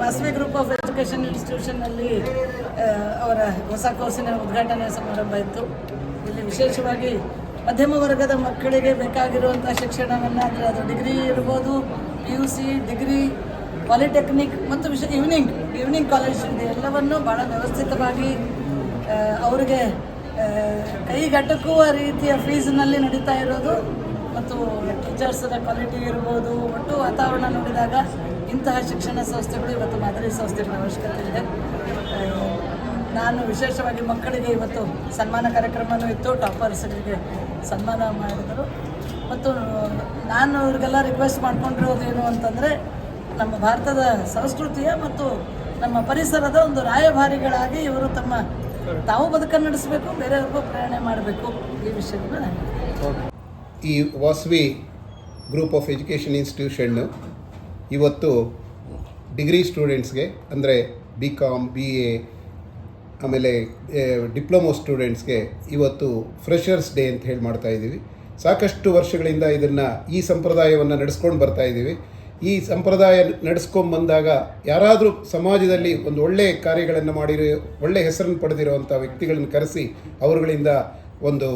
Vasavi group of education ಇನ್ಸ್ಟಿಟ್ಯೂಷನ್ನಲ್ಲಿ ಆ, ಅವರ ಹೊಸ ಕೋರ್ಸಿನ ಉದ್ಘಾಟನೆ ಸಮಾರಂಭ ಇತ್ತು. ಇಲ್ಲಿ ವಿಶೇಷವಾಗಿ ಮಧ್ಯಮ ವರ್ಗದ ಮಕ್ಕಳಿಗೆ ಬೇಕಾಗಿರುವಂಥ ಶಿಕ್ಷಣವನ್ನು ಅಂದರೆ ಅದು ಡಿಗ್ರಿ ಇರ್ಬೋದು P U C degree polytechnic ಮತ್ತು ವಿಶೇಷ ಈವ್ನಿಂಗ್ ಈವ್ನಿಂಗ್ ಕಾಲೇಜ್ ಇದೆ. ಎಲ್ಲವನ್ನು ಭಾಳ ವ್ಯವಸ್ಥಿತವಾಗಿ ಅವರಿಗೆ ಕೈಗೆಟಕುವ ರೀತಿಯ ಫೀಸ್ನಲ್ಲಿ ನಡೀತಾ ಇರೋದು. ಮತ್ತು ಟೀಚರ್ಸರ ಕ್ವಾಲಿಟಿ ಇರ್ಬೋದು ಒಟ್ಟು ವಾತಾವರಣ ನೋಡಿದಾಗ ಇಂತಹ ಶಿಕ್ಷಣ ಸಂಸ್ಥೆಗಳು ಇವತ್ತು ಮಾದರಿ ಸಂಸ್ಥೆಗಳ ಅವಶ್ಯಕತೆ ಇದೆ. ನಾನು ವಿಶೇಷವಾಗಿ ಮಕ್ಕಳಿಗೆ ಇವತ್ತು ಸನ್ಮಾನ ಕಾರ್ಯಕ್ರಮನೂ ಇತ್ತು ಟಾಪರ್ಸ್ಗಳಿಗೆ ಸನ್ಮಾನ ಮಾಡಿದರು. ಮತ್ತು ನಾನು ಅವ್ರಿಗೆಲ್ಲ ರಿಕ್ವೆಸ್ಟ್ ಮಾಡ್ಕೊಂಡಿರೋದು ಏನು ಅಂತಂದರೆ ನಮ್ಮ ಭಾರತದ ಸಂಸ್ಕೃತಿಯ ಮತ್ತು ನಮ್ಮ ಪರಿಸರದ ಒಂದು ರಾಯಭಾರಿಗಳಾಗಿ ಇವರು ತಮ್ಮ ತಾವು ಬದುಕನ್ನು ನಡೆಸಬೇಕು ಬೇರೆಯವ್ರಿಗೂ ಪ್ರೇರಣೆ ಮಾಡಬೇಕು ಈ ವಿಷಯವನ್ನು ನಾನು ಈ ವಾಸ್ವಿ ಗ್ರೂಪ್ ಆಫ್ ಎಜುಕೇಷನ್ ಇನ್ಸ್ಟಿಟ್ಯೂಷನ್ನು ಇವತ್ತು ಡಿಗ್ರಿ ಸ್ಟೂಡೆಂಟ್ಸ್ಗೆ, ಅಂದರೆ ಬಿ ಕಾಮ್ ಬಿ ಎ ಆಮೇಲೆ ಡಿಪ್ಲೊಮೊ ಸ್ಟೂಡೆಂಟ್ಸ್ಗೆ ಇವತ್ತು ಫ್ರೆಷರ್ಸ್ ಡೇ ಅಂತ ಹೇಳಿ ಮಾಡ್ತಾ ಇದ್ದೀವಿ. ಸಾಕಷ್ಟು ವರ್ಷಗಳಿಂದ ಇದನ್ನು ಈ ಸಂಪ್ರದಾಯವನ್ನು ನಡೆಸ್ಕೊಂಡು ಬರ್ತಾ ಇದ್ದೀವಿ. ಈ ಸಂಪ್ರದಾಯ ನಡೆಸ್ಕೊಂಡು ಬಂದಾಗ ಯಾರಾದರೂ ಸಮಾಜದಲ್ಲಿ ಒಂದು ಒಳ್ಳೆಯ ಕಾರ್ಯಗಳನ್ನು ಮಾಡಿರೋ ಒಳ್ಳೆಯ ಹೆಸರನ್ನು ಪಡೆದಿರುವಂಥ ವ್ಯಕ್ತಿಗಳನ್ನು ಕರೆಸಿ ಅವರುಗಳಿಂದ ಒಂದು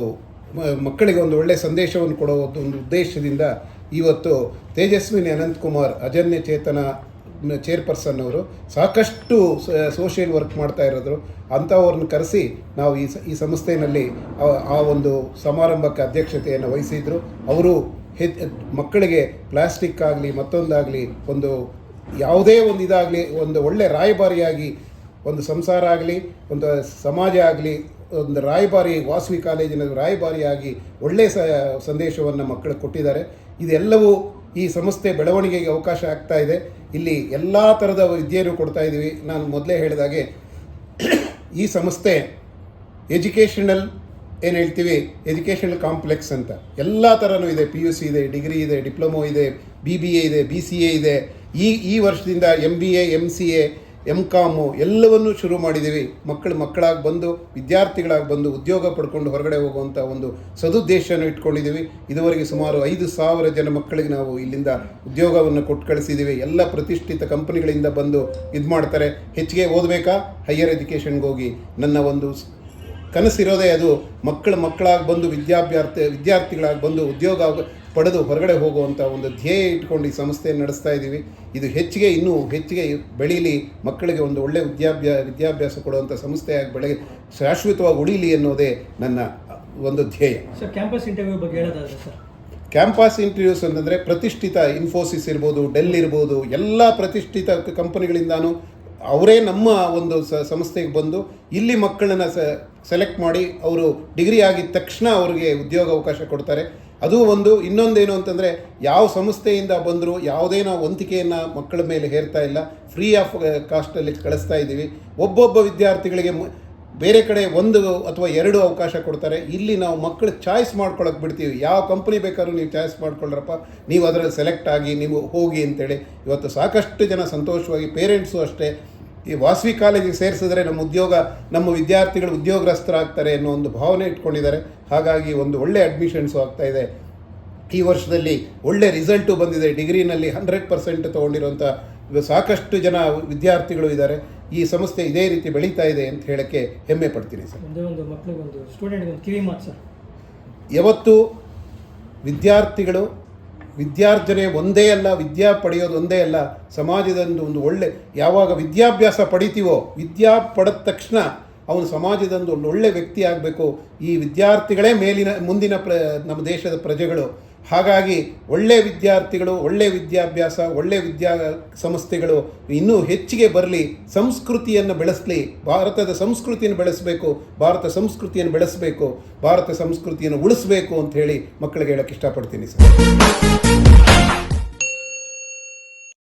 ಮಕ್ಕಳಿಗೆ ಒಂದು ಒಳ್ಳೆಯ ಸಂದೇಶವನ್ನು ಕೊಡೋ ಒಂದು ಉದ್ದೇಶದಿಂದ ಇವತ್ತು ತೇಜಸ್ವಿನಿ ಅನಂತಕುಮಾರ್, ಅಜನ್ಯ ಚೇತನ ಚೇರ್ಪರ್ಸನ್ ಅವರು ಸಾಕಷ್ಟು ಸೋಷಿಯಲ್ ವರ್ಕ್ ಮಾಡ್ತಾ ಇರೋದ್ರು. ಅಂಥವ್ರನ್ನ ಕರೆಸಿ ನಾವು ಈ ಈ ಸಂಸ್ಥೆಯಲ್ಲಿ ಆ- ಒಂದು ಸಮಾರಂಭಕ್ಕೆ ಅಧ್ಯಕ್ಷತೆಯನ್ನು ವಹಿಸಿದ್ರು. ಅವರು ಮಕ್ಕಳಿಗೆ ಪ್ಲಾಸ್ಟಿಕ್ ಆಗಲಿ, ಮತ್ತೊಂದಾಗಲಿ ಒಂದು ಯಾವುದೇ ಒಂದು ಇದಾಗಲಿ, ಒಂದು ಒಳ್ಳೆ ರಾಯಭಾರಿಯಾಗಿ ಒಂದು ಸಂಸಾರ ಆಗಲಿ, ಒಂದು ಸಮಾಜ ಆಗಲಿ ಒಂದು ರಾಯಭಾರಿ, ವಾಸವಿ ಕಾಲೇಜಿನ ರಾಯಭಾರಿಯಾಗಿ ಒಳ್ಳೆಯ ಸಂದೇಶವನ್ನು ಮಕ್ಕಳಿಗೆ ಕೊಟ್ಟಿದ್ದಾರೆ. ಇದೆಲ್ಲವೂ ಈ ಸಂಸ್ಥೆ ಬೆಳವಣಿಗೆಗೆ ಅವಕಾಶ ಆಗ್ತಾ ಇದೆ. ಇಲ್ಲಿ ಎಲ್ಲ ಥರದ ವಿದ್ಯೆಯನ್ನು ಕೊಡ್ತಾ ಇದ್ದೀವಿ ನಾನು ಮೊದಲೇ ಹೇಳಿದಾಗೆ ಈ ಸಂಸ್ಥೆ ಎಜುಕೇಷನಲ್ ಏನು ಹೇಳ್ತೀವಿ? ಎಜುಕೇಷನಲ್ ಕಾಂಪ್ಲೆಕ್ಸ್ ಅಂತ. ಎಲ್ಲ ಥರನೂ ಇದೆ. ಪಿ ಯು ಸಿ ಇದೆ, ಡಿಗ್ರಿ ಇದೆ, ಡಿಪ್ಲೊಮೊ ಇದೆ ಬಿ ಬಿ ಎ ಇದೆ ಬಿ ಸಿ ಎ ಇದೆ. ಈ ಈ ವರ್ಷದಿಂದ M B A M C A M com ಎಲ್ಲವನ್ನೂ ಶುರು ಮಾಡಿದ್ದೀವಿ. ಮಕ್ಕಳು ಮಕ್ಕಳಾಗಿ ಬಂದು, ವಿದ್ಯಾರ್ಥಿಗಳಾಗಿ ಬಂದು, ಉದ್ಯೋಗ ಪಡ್ಕೊಂಡು ಹೊರಗಡೆ ಹೋಗುವಂಥ ಒಂದು ಸದುದ್ದೇಶವನ್ನು ಇಟ್ಕೊಂಡಿದ್ದೀವಿ. ಇದುವರೆಗೆ ಸುಮಾರು ಐದು ಸಾವಿರ ಜನ ಮಕ್ಕಳಿಗೆ ನಾವು ಇಲ್ಲಿಂದ ಉದ್ಯೋಗವನ್ನು ಕೊಟ್ಟು ಕಳಿಸಿದ್ದೀವಿ. ಎಲ್ಲ ಪ್ರತಿಷ್ಠಿತ ಕಂಪನಿಗಳಿಂದ ಬಂದು ಇದು ಮಾಡ್ತಾರೆ. ಹೆಚ್ಚಿಗೆ ಓದಬೇಕಾ? ಹೈಯರ್ ಎಜುಕೇಷನ್ಗೆ ಹೋಗಿ. ನನ್ನ ಒಂದು ಕನಸಿರೋದೇ ಅದು ಮಕ್ಕಳು ಮಕ್ಕಳಾಗಿ ಬಂದು, ವಿದ್ಯಾಭ್ಯರ್ಥಿ, ವಿದ್ಯಾರ್ಥಿಗಳಾಗಿ ಬಂದು, ಉದ್ಯೋಗ ಪಡೆದು ಹೊರಗಡೆ ಹೋಗುವಂಥ ಒಂದು ಧ್ಯೇಯ ಇಟ್ಕೊಂಡು ಈ ಸಂಸ್ಥೆಯನ್ನು ನಡೆಸ್ತಾ ಇದ್ದೀವಿ. ಇದು ಹೆಚ್ಚಿಗೆ ಇನ್ನೂ ಹೆಚ್ಚಿಗೆ ಬೆಳೀಲಿ ಮಕ್ಕಳಿಗೆ ಒಂದು ಒಳ್ಳೆಯ ವಿದ್ಯಾಭ್ಯಾ ವಿದ್ಯಾಭ್ಯಾಸ ಕೊಡುವಂಥ ಸಂಸ್ಥೆಯಾಗಿ ಬೆಳಗ್ಗೆ ಶಾಶ್ವತವಾಗಿ ಉಳೀಲಿ ಅನ್ನೋದೇ ನನ್ನ ಒಂದು ಧ್ಯೇಯ. ಸರ್ ಕ್ಯಾಂಪಸ್ ಇಂಟರ್ವ್ಯೂ ಬಗ್ಗೆ ಹೇಳೋದಾದ್ರೆ ಸರ್? ಕ್ಯಾಂಪಸ್ ಇಂಟರ್ವ್ಯೂಸ್ ಅಂತಂದರೆ ಪ್ರತಿಷ್ಠಿತ ಇನ್ಫೋಸಿಸ್ ಇರ್ಬೋದು ಡೆಲ್ ಇರ್ಬೋದು ಎಲ್ಲ ಪ್ರತಿಷ್ಠಿತ ಕಂಪನಿಗಳಿಂದಾನು ಅವರೇ ನಮ್ಮ ಒಂದು ಸ ಸಂಸ್ಥೆಗೆ ಬಂದು ಇಲ್ಲಿ ಮಕ್ಕಳನ್ನ ಸ ಸೆಲೆಕ್ಟ್ ಮಾಡಿ ಅವರು ಡಿಗ್ರಿ ಆಗಿದ ತಕ್ಷಣ ಅವರಿಗೆ ಉದ್ಯೋಗ ಅವಕಾಶ ಕೊಡ್ತಾರೆ. ಅದು ಒಂದು, ಇನ್ನೊಂದೇನು ಅಂತಂದರೆ ಯಾವ ಸಂಸ್ಥೆಯಿಂದ ಬಂದರೂ ಯಾವುದೇ ನಾವು ವಂತಿಕೆಯನ್ನು ಮಕ್ಕಳ ಮೇಲೆ ಹೇರ್ತಾ ಇಲ್ಲ. ಫ್ರೀ ಆಫ್ ಕಾಸ್ಟಲ್ಲಿ ಕಳಿಸ್ತಾ ಇದ್ದೀವಿ. ಒಬ್ಬೊಬ್ಬ ವಿದ್ಯಾರ್ಥಿಗಳಿಗೆ ಬೇರೆ ಕಡೆ ಒಂದು ಅಥವಾ ಎರಡು ಅವಕಾಶ ಕೊಡ್ತಾರೆ. ಇಲ್ಲಿ ನಾವು ಮಕ್ಕಳು ಚಾಯ್ಸ್ ಮಾಡ್ಕೊಳಕ್ಕೆ ಬಿಡ್ತೀವಿ. ಯಾವ ಕಂಪ್ನಿ ಬೇಕಾದ್ರೂ ನೀವು ಚಾಯ್ಸ್ ಮಾಡ್ಕೊಳ್ರಪ್ಪ. ನೀವು ಅದರಲ್ಲಿ ಸೆಲೆಕ್ಟ್ ಆಗಿ, ನೀವು ಹೋಗಿ ಅಂತೇಳಿ. ಇವತ್ತು ಸಾಕಷ್ಟು ಜನ ಸಂತೋಷವಾಗಿ ಪೇರೆಂಟ್ಸು ಅಷ್ಟೇ ಈ ವಾಸವಿ ಕಾಲೇಜಿಗೆ ಸೇರಿಸಿದ್ರೆ ನಮ್ಮ ಉದ್ಯೋಗ ನಮ್ಮ ವಿದ್ಯಾರ್ಥಿಗಳು ಉದ್ಯೋಗಸ್ಥರಾಗ್ತಾರೆ ಅನ್ನೋ ಒಂದು ಭಾವನೆ ಇಟ್ಕೊಂಡಿದ್ದಾರೆ. ಹಾಗಾಗಿ ಒಂದು ಒಳ್ಳೆ ಅಡ್ಮಿಷನ್ಸು ಆಗ್ತಾ ಇದೆ. ಈ ವರ್ಷದಲ್ಲಿ ಒಳ್ಳೆ ರಿಸಲ್ಟು ಬಂದಿದೆ. ಡಿಗ್ರಿನಲ್ಲಿ ಹಂಡ್ರೆಡ್ ಪರ್ಸೆಂಟ್ ತೊಗೊಂಡಿರುವಂಥ ಸಾಕಷ್ಟು ಜನ ವಿದ್ಯಾರ್ಥಿಗಳು ಇದ್ದಾರೆ. ಈ ಸಂಸ್ಥೆ ಇದೇ ರೀತಿ ಬೆಳೀತಾ ಇದೆ ಅಂತ ಹೇಳಕ್ಕೆ ಹೆಮ್ಮೆ ಪಡ್ತೀನಿ ಸರ್. ಒಂದೇ ಕಿವಿ ಮಾತು ಸರ್. ಯಾವತ್ತು ವಿದ್ಯಾರ್ಥಿಗಳು ವಿದ್ಯಾರ್ಜನೆ ಒಂದೇ ಅಲ್ಲ, ವಿದ್ಯಾ ಪಡೆಯೋದು ಒಂದೇ ಅಲ್ಲ, ಸಮಾಜದಂದು ಒಂದು ಒಳ್ಳೆ, ಯಾವಾಗ ವಿದ್ಯಾಭ್ಯಾಸ ಪಡಿತೀವೋ, ವಿದ್ಯಾ ಪಡೆದ ತಕ್ಷಣ ಅವನು ಸಮಾಜದಂದು ಒಂದು ಒಳ್ಳೆ ವ್ಯಕ್ತಿ ಆಗಬೇಕು. ಈ ವಿದ್ಯಾರ್ಥಿಗಳೇ ಮೇಲಿನ, ಮುಂದಿನ ಪ್ರ, ನಮ್ಮ ದೇಶದ ಪ್ರಜೆಗಳು. ಹಾಗಾಗಿ ಒಳ್ಳೆ ವಿದ್ಯಾರ್ಥಿಗಳು, ಒಳ್ಳೆ ವಿದ್ಯಾಭ್ಯಾಸ, ಒಳ್ಳೆ ವಿದ್ಯಾ ಸಂಸ್ಥೆಗಳು ಇನ್ನೂ ಹೆಚ್ಚಿಗೆ ಬರಲಿ, ಸಂಸ್ಕೃತಿಯನ್ನು ಬೆಳೆಸಲಿ. ಭಾರತದ ಸಂಸ್ಕೃತಿಯನ್ನು ಬೆಳೆಸಬೇಕು, ಭಾರತ ಸಂಸ್ಕೃತಿಯನ್ನು ಬೆಳೆಸಬೇಕು, ಭಾರತ ಸಂಸ್ಕೃತಿಯನ್ನು ಉಳಿಸಬೇಕು ಅಂತ ಹೇಳಿ ಮಕ್ಕಳಿಗೆ ಹೇಳೋಕ್ಕೆ ಇಷ್ಟಪಡ್ತೀನಿ ಸರ್.